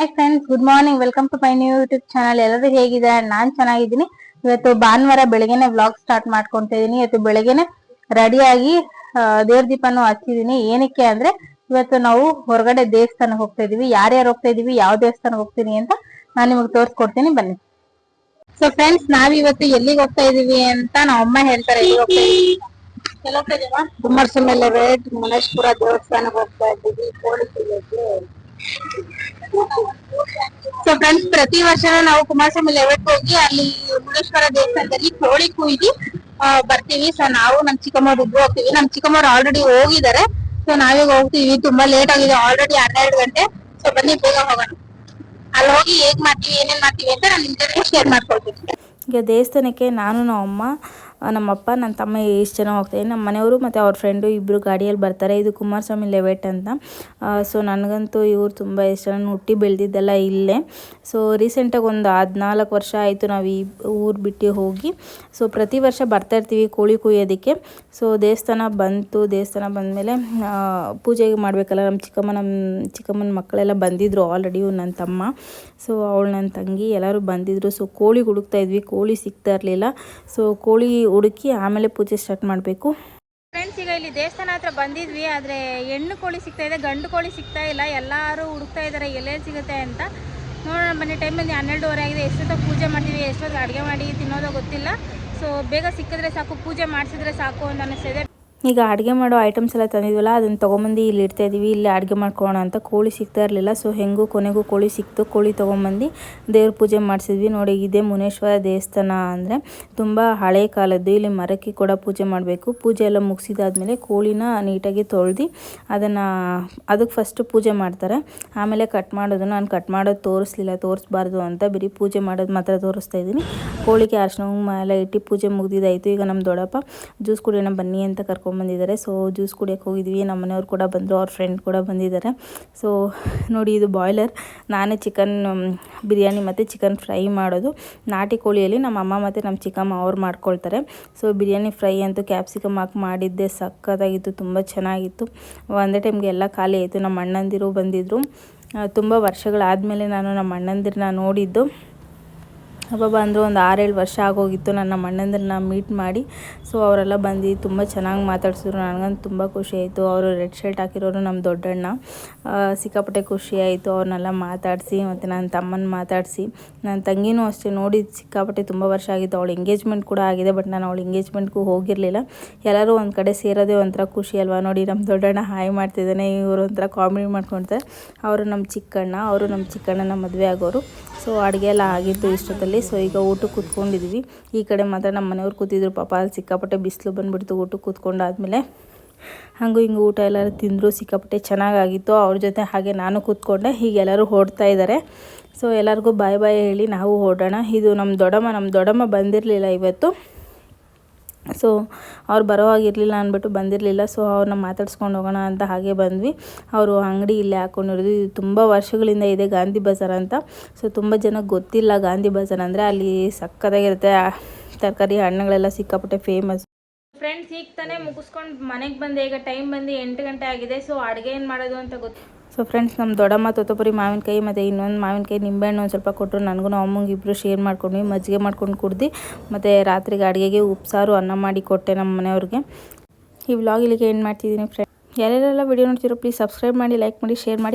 Hi friends good morning welcome to my new YouTube channel ಎಲ್ಲರೂ ಹೇಗಿದೆ ನಾನ್ ಚೆನ್ನಾಗಿದ್ದೀನಿ. ಇವತ್ತು ಭಾನುವಾರ ಬೆಳಗ್ಗೆನೆ ವ್ಲಾಗ್ ಸ್ಟಾರ್ಟ್ ಮಾಡ್ಕೊಂತ ಇದೀನಿ. ಇವತ್ತು ಬೆಳಗ್ಗೆನೆ ರೆಡಿಯಾಗಿ ದೇವ್ರ ದೀಪನು ಹಚ್ಚಿದೀನಿ. ಏನಕ್ಕೆ ಅಂದ್ರೆ, ಇವತ್ತು ನಾವು ಹೊರಗಡೆ ದೇವಸ್ಥಾನಕ್ಕೆ ಹೋಗ್ತಾ ಇದೀವಿ. ಯಾರ್ಯಾರು ಹೋಗ್ತಾ ಇದೀವಿ, ಯಾವ ದೇವಸ್ಥಾನಕ್ಕೆ ಹೋಗ್ತೀನಿ ಅಂತ ನಾನು ನಿಮಗೆ ತೋರಿಸ್ಕೊಡ್ತೀನಿ. ಬನ್ನಿ. ಸೊ ಫ್ರೆಂಡ್ಸ್ ನಾವಿವತ್ತು ಎಲ್ಲಿಗೆ ಹೋಗ್ತಾ ಇದೀವಿ ಅಂತ ನಮ್ಮ ಅಮ್ಮ ಹೇಳ್ತಾರೆ. ಕುಮಾರಸ್ವಾಮಿ ಲೆವೆಟ್ ಮನೇಶ್ಪುರ ದೇವಸ್ಥಾನಕ್ಕೆ ಹೋಗ್ತಾ ಇದ್ದೀವಿ ಸೊ ಫ್ರೆಂಡ್ಸ್ ಪ್ರತಿ ವರ್ಷ ನಾವು ಕುಮಾರಸ್ವಾಮಿ ಲೆವೆಟ್ ಹೋಗಿ ಅಲ್ಲಿ ಮುರುಡೇಶ್ವರ ದೇವಸ್ಥಾನದಲ್ಲಿ ಕೋಳಿ ಕುಯ್ದು ಬರ್ತೀವಿ. ಸೊ ನಾವು ನಮ್ ಚಿಕ್ಕಮ್ಮವ್ರು ಇಬ್ರು ಹೋಗ್ತೀವಿ. ನಮ್ ಚಿಕ್ಕಮ್ಮವ್ರು ಆಲ್ರೆಡಿ ಹೋಗಿದ್ದಾರೆ. ಸೊ ನಾವೀಗ ಹೋಗ್ತೀವಿ. ತುಂಬಾ ಲೇಟ್ ಆಗಿದೆ. ಆಲ್ರೆಡಿ ಹನ್ನೆರಡು ಗಂಟೆ. ಸೊ ಬನ್ನಿ ಬೇಗ ಹೋಗೋಣ. ಅಲ್ಲಿ ಹೋಗಿ ಹೇಗ್ ಮಾಡ್ತೀವಿ ಏನೇನ್ ಮಾಡ್ತೀವಿ ಅಂತ ನಾನು ನಿಮ್ ಜೊತೆ ಶೇರ್ ಮಾಡ್ಕೊಳ್ತೀನಿ. ಈಗ ದೇವಸ್ಥಾನಕ್ಕೆ ನಾನು ನಮ್ಮಮ್ಮ ಆ, ನಮ್ಮಪ್ಪ ನನ್ನ ತಮ್ಮ ಎಷ್ಟು ಜನ ಹೋಗ್ತಾರೆ ನಮ್ಮ ಮನೆಯವರು ಮತ್ತು ಅವ್ರ ಫ್ರೆಂಡು ಇಬ್ಬರು ಗಾಡಿಯಲ್ಲಿ ಬರ್ತಾರೆ. ಇದು ಕುಮಾರಸ್ವಾಮಿ ಲೆವೆಟ್ ಅಂತ. ಸೊ ನನಗಂತೂ ಇವ್ರು ತುಂಬ ಇಷ್ಟ ನಾನು ಹುಟ್ಟಿ ಬೆಳೆದಿದ್ದೆಲ್ಲ ಇಲ್ಲೇ. ಸೊ ರೀಸೆಂಟಾಗಿ ಒಂದು ಹದಿನಾಲ್ಕು ವರ್ಷ ಆಯಿತು ನಾವು ಈ ಊರು ಬಿಟ್ಟು ಹೋಗಿ. ಸೊ ಪ್ರತಿ ವರ್ಷ ಬರ್ತಾಯಿರ್ತೀವಿ ಕೋಳಿ ಕುಯ್ಯೋದಕ್ಕೆ. ಸೊ ದೇವಸ್ಥಾನ ಬಂತು, ದೇವಸ್ಥಾನ ಬಂದಮೇಲೆ ಪೂಜೆಗೆ ಮಾಡಬೇಕಲ್ಲ ನಮ್ಮ ಚಿಕ್ಕಮ್ಮ ನಮ್ಮ ಚಿಕ್ಕಮ್ಮನ ಮಕ್ಕಳೆಲ್ಲ ಬಂದಿದ್ದರು ಆಲ್ರೆಡಿ ನನ್ನ ತಮ್ಮ. ಸೊ ಅವಳು ನನ್ನ ತಂಗಿ ಎಲ್ಲರೂ ಬಂದಿದ್ದರು ಸೊ ಕೋಳಿ ಹುಡುಕ್ತಾ ಇದ್ವಿ, ಕೋಳಿ ಸಿಗ್ತಾ ಇರಲಿಲ್ಲ. ಸೊ ಕೋಳಿ ಹುಡುಕಿ ಆಮೇಲೆ ಪೂಜೆ ಸ್ಟಾರ್ಟ್ ಮಾಡಬೇಕು. ಫ್ರೆಂಡ್ಸ್ ಈಗ ಇಲ್ಲಿ ದೇವಸ್ಥಾನ ಹತ್ರ ಬಂದಿದ್ವಿ, ಆದರೆ ಹೆಣ್ಣು ಕೋಳಿ ಸಿಗ್ತಾ ಇದೆ, ಗಂಡು ಕೋಳಿ ಸಿಗ್ತಾ ಇಲ್ಲ, ಎಲ್ಲರೂ ಹುಡುಕ್ತಾ ಇದ್ದಾರೆ ಎಲ್ಲೆಲ್ಲಿ ಸಿಗುತ್ತೆ ಅಂತ. ನೋಡೋಣ, ಬನ್ನಿ ಟೈಮಲ್ಲಿ ಹನ್ನೆರಡುವರೆ ಆಗಿದೆ ಎಷ್ಟೊತ್ತಿಗೆ ಪೂಜೆ ಮಾಡ್ತೀವಿ ಎಷ್ಟೊತ್ತಿಗೆ ಅಡುಗೆ ಮಾಡಿ ತಿನ್ನೋದೋ ಗೊತ್ತಿಲ್ಲ. ಸೊ ಬೇಗ ಸಿಕ್ಕಿದ್ರೆ ಸಾಕು, ಪೂಜೆ ಮಾಡಿಸಿದ್ರೆ ಸಾಕು ಅಂತ ಅನಿಸ್ತಿದೆ. ಈಗ ಅಡುಗೆ ಮಾಡೋ ಐಟಮ್ಸ್ ಎಲ್ಲ ತಂದಿದ್ವಲ್ಲ, ಅದನ್ನು ತೊಗೊಂಬಂದು ಇಲ್ಲಿ ಇಡ್ತಾ ಇದ್ದೀವಿ ಇಲ್ಲಿ ಅಡುಗೆ ಮಾಡ್ಕೊಳ್ಳೋಣ ಅಂತ ಕೋಳಿ ಸಿಗ್ತಾ ಇರಲಿಲ್ಲ. ಸೊ ಹೆಂಗೂ ಕೊನೆಗೂ ಕೋಳಿ ಸಿಕ್ತು. ಕೋಳಿ ತೊಗೊಂಬಂದು ದೇವ್ರ ಪೂಜೆ ಮಾಡಿಸಿದ್ವಿ. ನೋಡಿ, ಇದೇ ಮುನೇಶ್ವರ ದೇವಸ್ಥಾನ ಅಂದರೆ ತುಂಬ ಹಳೆ ಕಾಲದ್ದು. ಇಲ್ಲಿ ಮರಕ್ಕೆ ಕೂಡ ಪೂಜೆ ಮಾಡಬೇಕು. ಪೂಜೆ ಎಲ್ಲ ಮುಗಿಸಿದಾದ್ಮೇಲೆ ಕೋಳಿನ ನೀಟಾಗಿ ತೊಳೆದು ಅದನ್ನು, ಅದಕ್ಕೆ ಫಸ್ಟು ಪೂಜೆ ಮಾಡ್ತಾರೆ. ಆಮೇಲೆ ಕಟ್ ಮಾಡೋದು. ನಾನು ಕಟ್ ಮಾಡೋದು ತೋರಿಸ್ಲಿಲ್ಲ, ತೋರಿಸ್ಬಾರ್ದು ಅಂತ ಬರೀ ಪೂಜೆ ಮಾಡೋದು ಮಾತ್ರ ತೋರಿಸ್ತಾ ಇದ್ದೀನಿ. ಕೋಳಿಗೆ ಅರ್ಶಿನ ಎಲ್ಲ ಇಟ್ಟು ಪೂಜೆ ಮುಗ್ದಿದಾಯಿತು ಈಗ ನಮ್ಮ ದೊಡ್ಡಪ್ಪ, ಜ್ಯೂಸ್ ಕುಡಿಯೋಣ ಬನ್ನಿ ಅಂತ ಕರ್ಕೊಂಬಂದಿದ್ದಾರೆ. ಸೊ ಜ್ಯೂಸ್ ಕುಡಿಯೋಕೆ ಹೋಗಿದ್ವಿ. ನಮ್ಮ ಮನೆಯವ್ರು ಕೂಡ ಬಂದರು. ಅವ್ರ ಫ್ರೆಂಡ್ ಕೂಡ ಬಂದಿದ್ದಾರೆ. ಸೊ ನೋಡಿ ಇದು ಬಾಯ್ಲರ್ ನಾನೇ ಚಿಕನ್ ಬಿರಿಯಾನಿ ಮತ್ತು ಚಿಕನ್ ಫ್ರೈ ಮಾಡೋದು. ನಾಟಿ ಕೋಳಿಯಲ್ಲಿ ನಮ್ಮ ಅಮ್ಮ ಮತ್ತು ನಮ್ಮ ಚಿಕ್ಕಮ್ಮ ಅವ್ರು ಮಾಡ್ಕೊಳ್ತಾರೆ. ಸೊ ಬಿರಿಯಾನಿ ಫ್ರೈ ಅಂತೂ ಕ್ಯಾಪ್ಸಿಕಮ್ ಹಾಕಿ ಮಾಡಿದ್ದೆ. ಸಕ್ಕತ್ತಾಗಿತ್ತು. ತುಂಬ ಚೆನ್ನಾಗಿತ್ತು. ಒಂದೇ ಟೈಮ್ಗೆ ಎಲ್ಲ ಖಾಲಿ ಆಯಿತು. ನಮ್ಮ ಅಣ್ಣಂದಿರು ಬಂದಿದ್ದರು ತುಂಬ ವರ್ಷಗಳಾದಮೇಲೆ ನಾನು ನಮ್ಮ ಅಣ್ಣಂದಿರನ್ನ ನೋಡಿದ್ದು. ಹಬ್ಬ ಅಂದರು ಒಂದು ಆರೇಳು ವರ್ಷ ಆಗೋಗಿತ್ತು. ನನ್ನ ಮಣ್ಣಂದ್ರನ್ನ ಮೀಟ್ ಮಾಡಿ ಸೊ ಅವರೆಲ್ಲ ಬಂದು ತುಂಬ ಚೆನ್ನಾಗಿ ಮಾತಾಡ್ಸಿದ್ರು. ನನಗಂತೂ ತುಂಬ ಖುಷಿ ಆಯಿತು. ಅವರು ರೆಡ್ ಶರ್ಟ್ ಹಾಕಿರೋರು ನಮ್ಮ ದೊಡ್ಡಣ್ಣ. ಸಿಕ್ಕಾಪಟ್ಟೆ ಖುಷಿ ಆಯಿತು ಅವ್ರನ್ನೆಲ್ಲ ಮಾತಾಡಿಸಿ ಮತ್ತು ನನ್ನ ತಮ್ಮನ ಮಾತಾಡಿಸಿ. ನನ್ನ ತಂಗಿನೂ ಅಷ್ಟೇ, ನೋಡಿ ಸಿಕ್ಕಾಪಟ್ಟೆ ತುಂಬ ವರ್ಷ ಆಗಿತ್ತು. ಅವಳು ಎಂಗೇಜ್ಮೆಂಟ್ ಕೂಡ ಆಗಿದೆ ಬಟ್ ನಾನು ಅವಳು ಎಂಗೇಜ್ಮೆಂಟ್ಗೂ ಹೋಗಿರಲಿಲ್ಲ. ಎಲ್ಲರೂ ಒಂದು ಕಡೆ ಸೇರೋದೇ ಒಂಥರ ಖುಷಿ ಅಲ್ವಾ? ನೋಡಿ ನಮ್ಮ ದೊಡ್ಡಣ್ಣ ಹಾಯ್ ಮಾಡ್ತಿದ್ದಾನೆ. ಇವರು ಒಂಥರ ಕಾಮಿಡಿ ಮಾಡ್ಕೊಳ್ತಾರೆ ಅವರು ನಮ್ಮ ಚಿಕ್ಕಣ್ಣ, ಅವರು ನಮ್ಮ ಚಿಕ್ಕಣ್ಣನ ಮದುವೆ ಆಗೋರು. ಸೊ ಅಡುಗೆ ಎಲ್ಲ ಆಗಿತ್ತು ಇಷ್ಟೊತ್ತಲ್ಲಿ. ಸೊ ಈಗ ಊಟಕ್ಕೆ ಕೂತ್ಕೊಂಡಿದ್ವಿ. ಈ ಕಡೆ ಮಾತ್ರ ನಮ್ಮ ಮನೆಯವ್ರು ಕೂತಿದ್ರು. ಪಾಪ ಅಲ್ಲಿ ಸಿಕ್ಕಾಪಟ್ಟೆ ಬಿಸಿಲು ಬಂದುಬಿಡ್ತು ಊಟಕ್ಕೆ ಕೂತ್ಕೊಂಡಾದ್ಮೇಲೆ. ಹಾಗೂ ಹಿಂಗೆ ಊಟ ಎಲ್ಲರೂ ತಿಂದರು. ಸಿಕ್ಕಾಪಟ್ಟೆ ಚೆನ್ನಾಗಾಗಿತ್ತು. ಅವ್ರ ಜೊತೆ ಹಾಗೆ ನಾನು ಕೂತ್ಕೊಂಡೆ. ಹೀಗೆ ಎಲ್ಲರೂ ಹೊರಡ್ತಾ ಇದ್ದಾರೆ. ಸೊ ಎಲ್ಲರಿಗೂ ಬಾಯ್ ಬಾಯ್ ಹೇಳಿ ನಾವು ಓಡೋಣ. ಇದು ನಮ್ಮ ದೊಡ್ಡಮ್ಮ ನಮ್ಮ ದೊಡ್ಡಮ್ಮ ಬಂದಿರಲಿಲ್ಲ ಇವತ್ತು. ಸೊ ಅವ್ರು ಬರೋ ಹಾಗಿರಲಿಲ್ಲ ಅಂದ್ಬಿಟ್ಟು ಬಂದಿರಲಿಲ್ಲ. ಸೊ ಅವ್ರನ್ನ ಮಾತಾಡ್ಸ್ಕೊಂಡು ಹೋಗೋಣ ಅಂತ ಹಾಗೆ ಬಂದ್ವಿ. ಅವರು ಅಂಗಡಿ ಇಲ್ಲೇ ಹಾಕ್ಕೊಂಡಿರೋದು ಇದು ತುಂಬ ವರ್ಷಗಳಿಂದ ಇದೆ ಗಾಂಧಿ ಬಜಾರ್ ಅಂತ. ಸೊ ತುಂಬ ಜನಕ್ಕೆ ಗೊತ್ತಿಲ್ಲ ಗಾಂಧಿ ಬಜಾರ್ ಅಂದರೆ ಅಲ್ಲಿ ಸಕ್ಕತ್ತಾಗಿರುತ್ತೆ. ತರಕಾರಿ ಹಣ್ಣುಗಳೆಲ್ಲ ಸಿಕ್ಕಾಪಟ್ಟೆ ಫೇಮಸ್ ಫ್ರೆಂಡ್ಸ್ ಈಗ ತಾನೇ ಮುಗಿಸ್ಕೊಂಡು ಮನೆಗೆ ಬಂದೆ ಈಗ ಟೈಮ್ ಬಂದು ಎಂಟು ಗಂಟೆ ಆಗಿದೆ. ಸೊ ಅಡುಗೆ ಏನು ಮಾಡೋದು ಅಂತ ಗೊತ್ತು ಸೊ ಫ್ರೆಂಡ್ಸ್ ನಮ್ಮ ದೊಡ್ಡಮ್ಮ, ತೊತ್ತಪುರಿ, ಮಾವಿನಕಾಯಿ ಮತ್ತು ಇನ್ನೊಂದು ಮಾವಿನಕಾಯಿ ನಿಂಬೆಹಣ್ಣು ಒಂದು ಸ್ವಲ್ಪ ಕೊಟ್ಟರು ನನಗೂ ಅಮ್ಮಂಗೆ ಇಬ್ಬರು ಶೇರ್ ಮಾಡ್ಕೊಂಡ್ವಿ. ಮಜ್ಜಿಗೆ ಮಾಡ್ಕೊಂಡು ಕುಡ್ದು ಮತ್ತು ರಾತ್ರಿಗೆ ಅಡುಗೆಗೆ ಉಪ್ಸಾರು, ಅನ್ನ ಮಾಡಿ ಕೊಟ್ಟೆ ನಮ್ಮ ಮನೆಯವ್ರಿಗೆ. ಈ ವ್ಲಾಗ್ ಇಲ್ಲಿಗೆ ಏನು ಮಾಡ್ತಿದ್ದೀನಿ ಫ್ರೆಂಡ್ ಯಾರ್ಯಾರೆಲ್ಲ ವಿಡಿಯೋ ನೋಡ್ತಿರೋ ಪ್ಲೀಸ್ ಸಬ್ಸ್ಕ್ರೈಬ್ ಮಾಡಿ ಲೈಕ್ ಮಾಡಿ ಶೇರ್ ಮಾಡಿ.